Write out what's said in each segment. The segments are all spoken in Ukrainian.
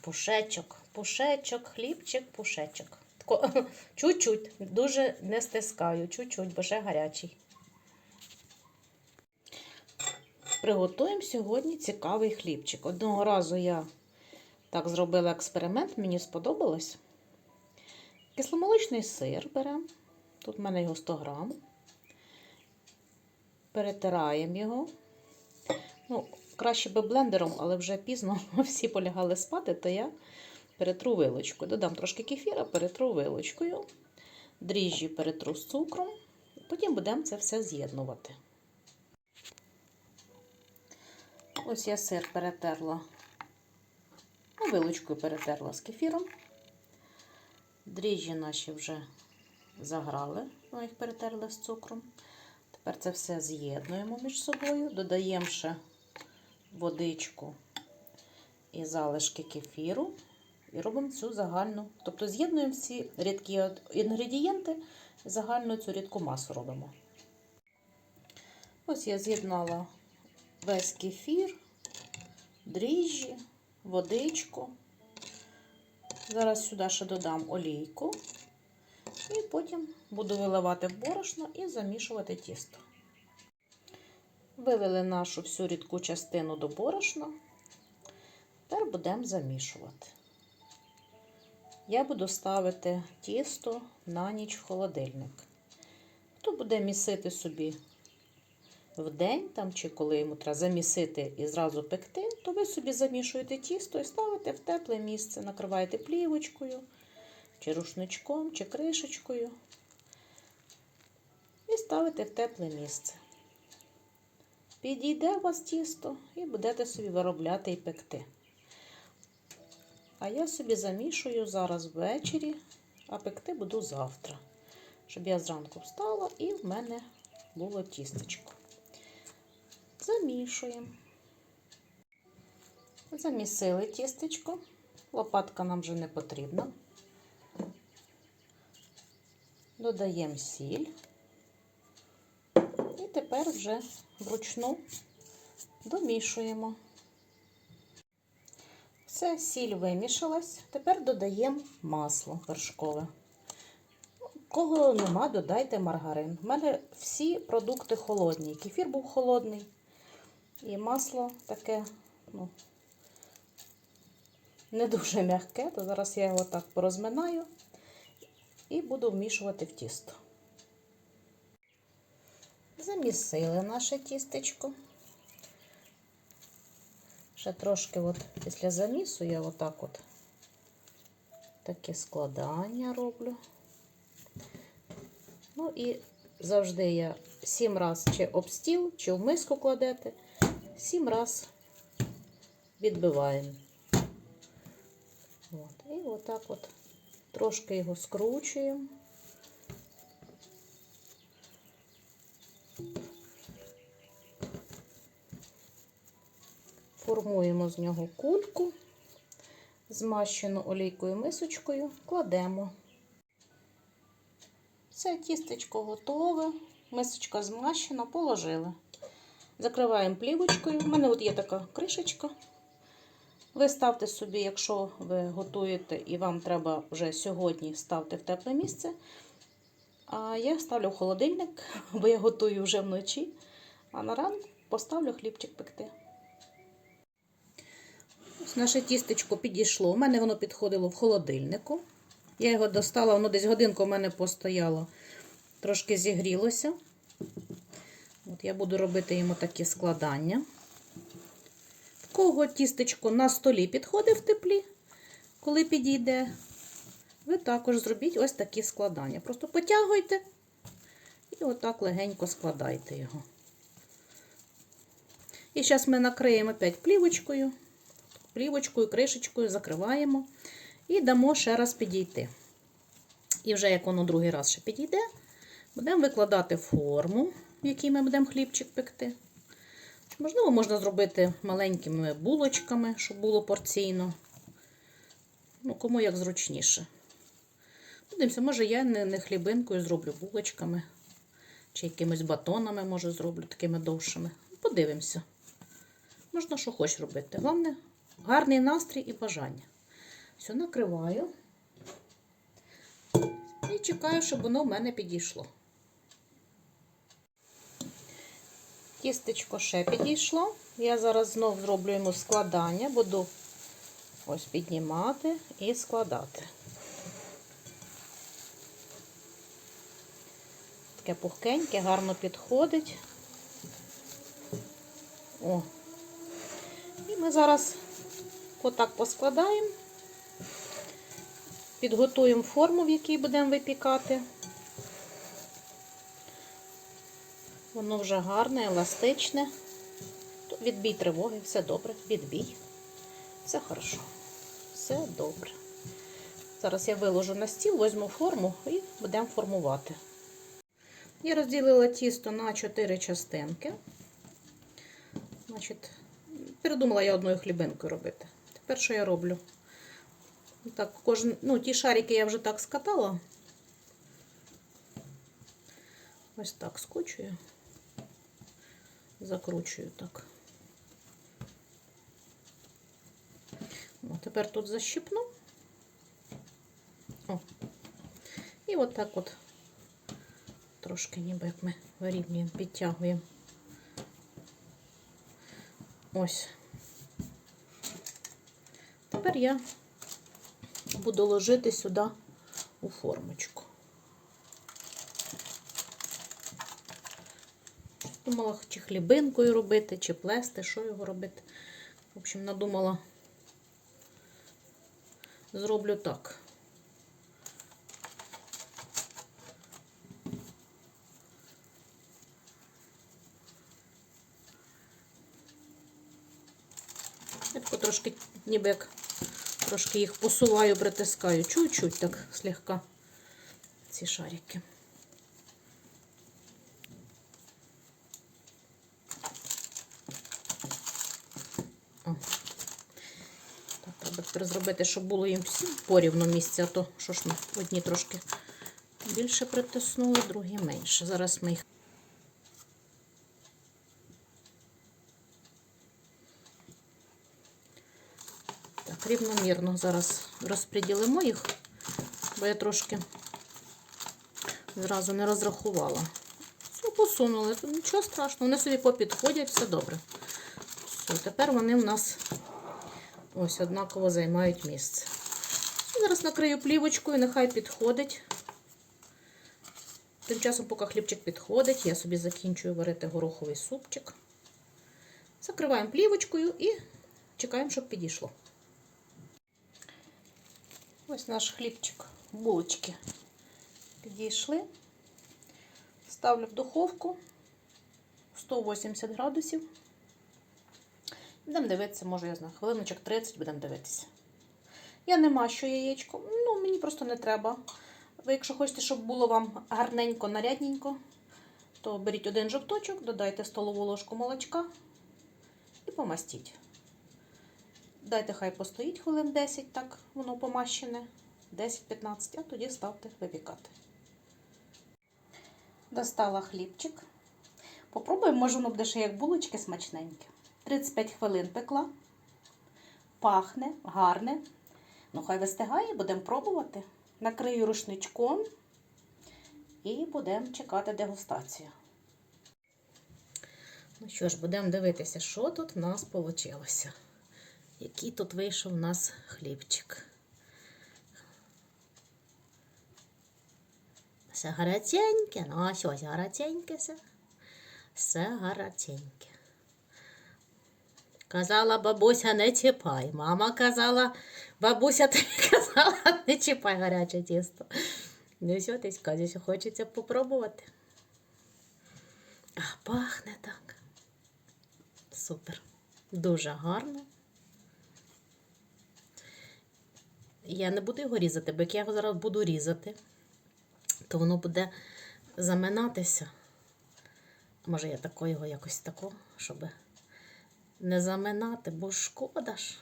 Пушечок, пушечок, хлібчик, пушечок. Чуть-чуть, дуже не стискаю, чуть-чуть, бо ще гарячий. Приготуємо сьогодні цікавий хлібчик. Одного разу я так зробила експеримент, мені сподобалось. Кисломолочний сир беремо. Тут в мене його 100 грам. Перетираємо його. Ну, краще би блендером, але вже пізно всі полягали спати, то я перетру вилочкою. Додам трошки кефіра, перетру вилочкою. Дріжджі перетру з цукром. Потім будемо це все з'єднувати. Ось я сир перетерла, ну, вилочкою перетерла з кефіром. Дріжджі наші вже заграли, ми їх перетерли з цукром. Тепер це все з'єднуємо між собою, додаємо ще водичку і залишки кефіру. І робимо цю загальну, тобто з'єднуємо всі рідкі інгредієнти, загальну цю рідку масу робимо. Ось я з'єднала весь кефір, дріжджі, водичку. Зараз сюди ще додам олійку. І потім буду виливати в борошно і замішувати тісто. Вилили нашу всю рідку частину до борошна. Тепер будемо замішувати. Я буду ставити тісто на ніч в холодильник. Хто буде місити собі в день, там, чи коли йому треба замісити і зразу пекти, то ви собі замішуєте тісто і ставите в тепле місце, накриваєте плівочкою, чи рушничком, чи кришечкою. І ставите в тепле місце. Підійде у вас тісто і будете собі виробляти і пекти. А я собі замішую зараз ввечері, а пекти буду завтра. Щоб я зранку встала і в мене було тістечко. Замішуємо. Замісили тістечко. Лопатка нам вже не потрібна. Додаємо сіль. Тепер вже вручну домішуємо. Все, сіль вимішалась. Тепер додаємо масло вершкове. Кого нема, додайте маргарин. У мене всі продукти холодні. Кефір був холодний. І масло таке, ну, не дуже м'яке, то зараз я його так порозминаю і буду вмішувати в тісто. Замісили наше тістечко. Ще трошки от після замісу я отак от таке складання роблю. Ну і завжди я сім раз чи об стіл, чи в миску кладете, сім раз відбиваємо. От. І отак от трошки його скручуємо. Формуємо з нього кульку, змащену олійкою мисочкою, кладемо. Все тістечко готове, мисочка змащена, положили. Закриваємо плівочкою. У мене от є така кришечка. Ви ставте собі, якщо ви готуєте і вам треба вже сьогодні ставити в тепле місце. А я ставлю в холодильник, бо я готую вже вночі. А на ранку поставлю хлібчик пекти. Наше тістечко підійшло. У мене воно підходило в холодильнику. Я його достала, воно десь годинку в мене постояло, трошки зігрілося. От Я буду робити йому такі складання. В кого тістечко на столі підходить в теплі, коли підійде, ви також зробіть ось такі складання. Просто потягуйте і отак легенько складайте його. І зараз ми накриємо опять плівочкою, плівочкою, кришечкою, закриваємо і дамо ще раз підійти. І вже як воно другий раз ще підійде, будемо викладати форму, в якій ми будемо хлібчик пекти. Можливо, можна зробити маленькими булочками, щоб було порційно. Ну, кому як зручніше. Подивимося, може, я не, не хлібинкою зроблю булочками, чи якимись батонами, може, зроблю такими довшими. Подивимося. Можна, що хочеш робити. Головне, гарний настрій і бажання. Все, накриваю. І чекаю, щоб воно в мене підійшло. Тістечко ще підійшло. Я зараз знов зроблю йому складання, буду ось піднімати і складати. Таке пухкеньке, гарно підходить. О. І ми зараз отак поскладаємо, підготуємо форму, в якій будемо випікати. Воно вже гарне, еластичне. Відбій тривоги, все добре, відбій. Все хорошо. Все добре. Зараз я виложу на стіл, візьму форму і будемо формувати. Я розділила тісто на 4 частинки. Значить, передумала я одною хлібинкою робити. Що я роблю? Так, кожен, ну, ті шарики я вже так скатала. Ось так скочую, закручую так. О, тепер тут защипну. О. І от так от трошки ніби як ми вирівнюємо, підтягуємо. Ось. Тепер я буду ложити сюди у формочку. Думала, чи хлібинкою робити, чи плести, що його робити. В общем, надумала, зроблю так. Я трошки, ніби як трошки їх посуваю, притискаю. Чуть-чуть так слегка ці шарики. Так, треба тепер зробити, щоб було їм всім порівну місця, а то що ж ми одні трошки більше притиснули, другі менше. Зараз ми їх. Рівномірно зараз розподілимо їх, бо я трошки зразу не розрахувала. Все, посунули, тут нічого страшного, вони собі попідходять, все добре. Все, тепер вони в нас ось однаково займають місце. Зараз накрию плівочкою, нехай підходить. Тим часом, поки хлібчик підходить, я собі закінчую варити гороховий супчик. Закриваємо плівочкою і чекаємо, щоб підійшло. Ось наш хлібчик, булочки підійшли. Ставлю в духовку 180 градусів. Будемо дивитися, може, я знаю, хвилиночок 30 будемо дивитися. Я не мащу яєчко, ну, мені просто не треба. Ви, якщо хочете, щоб було вам гарненько, нарядненько, то беріть один жовточок, додайте столову ложку молочка і помастіть. Дайте хай постоїть хвилин 10, так воно помащене, 10-15, а тоді ставте випікати. Достала хлібчик. Попробуємо, може, воно буде ще як булочки смачненьке. 35 хвилин пекла. Пахне, гарне. Ну, хай вистигає, будемо пробувати. Накрию рушничком і будемо чекати дегустацію. Ну що ж, будемо дивитися, що тут в нас вийшло. Який тут вийшов у нас хлібчик. Все гаряченьке, ну ось ось гаряченьке все. Все гаряченьке. Казала бабуся, не чіпай. Мама казала, бабуся тобі казала, не чіпай гаряче тісто. Ну що ти скажеш, хочеться попробувати. А пахне так. Супер. Дуже гарно. Я не буду його різати, бо як я його зараз буду різати, то воно буде заминатися. Може, я тако його якось тако, щоб не заминати, бо шкода ж.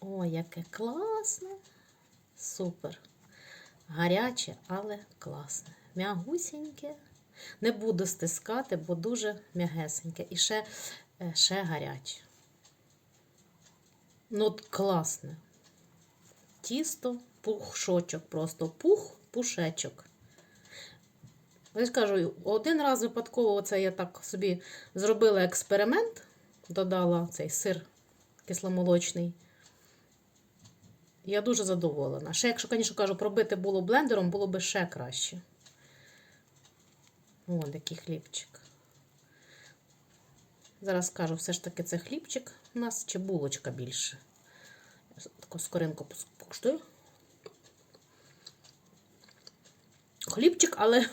О, яке класне. Супер. Гаряче, але класне. М'ягусіньке. Не буду стискати, бо дуже м'ягесеньке. І ще, е, ще гаряче. Ну, класне. Тісто, пушочок, просто пух, пушечок. Я ж кажу, один раз випадково оце я так собі зробила експеримент, додала цей сир кисломолочний. Я дуже задоволена. Ще, якщо, звісно, кажу, пробити було блендером, було б ще краще. О, який хлібчик. Зараз скажу, все ж таки це хлібчик у нас чи булочка більше. Таку скоринку покуштую. Хлібчик, але.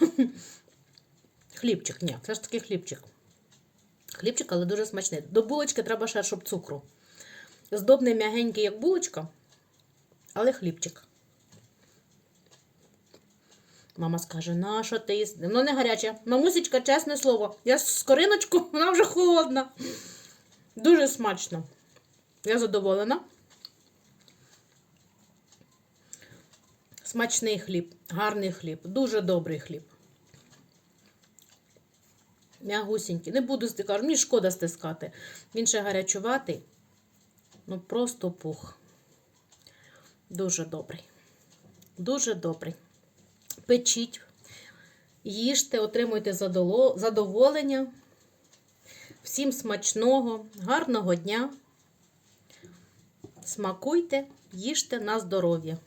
Хлібчик, ні, все ж таки хлібчик. Хлібчик, але дуже смачний. До булочки треба ще, щоб цукру. Здобний м'ягенький, як булочка, але хлібчик. Мама скаже, на що ти їсти? Воно не гаряче. Мамусечка, чесне слово. Я скориночку, вона вже холодна. Дуже смачно. Я задоволена. Смачний хліб, гарний хліб, дуже добрий хліб. М'ягусінький. Не буду стикати, мені шкода стискати. Він ще гарячуватий. Ну, просто пух. Дуже добрий. Дуже добрий. Печіть, їжте, отримуйте задоволення. Всім смачного, гарного дня. Смакуйте, їжте на здоров'я.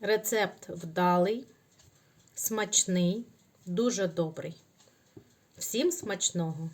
Рецепт вдалий, смачний, дуже добрий. Всім смачного!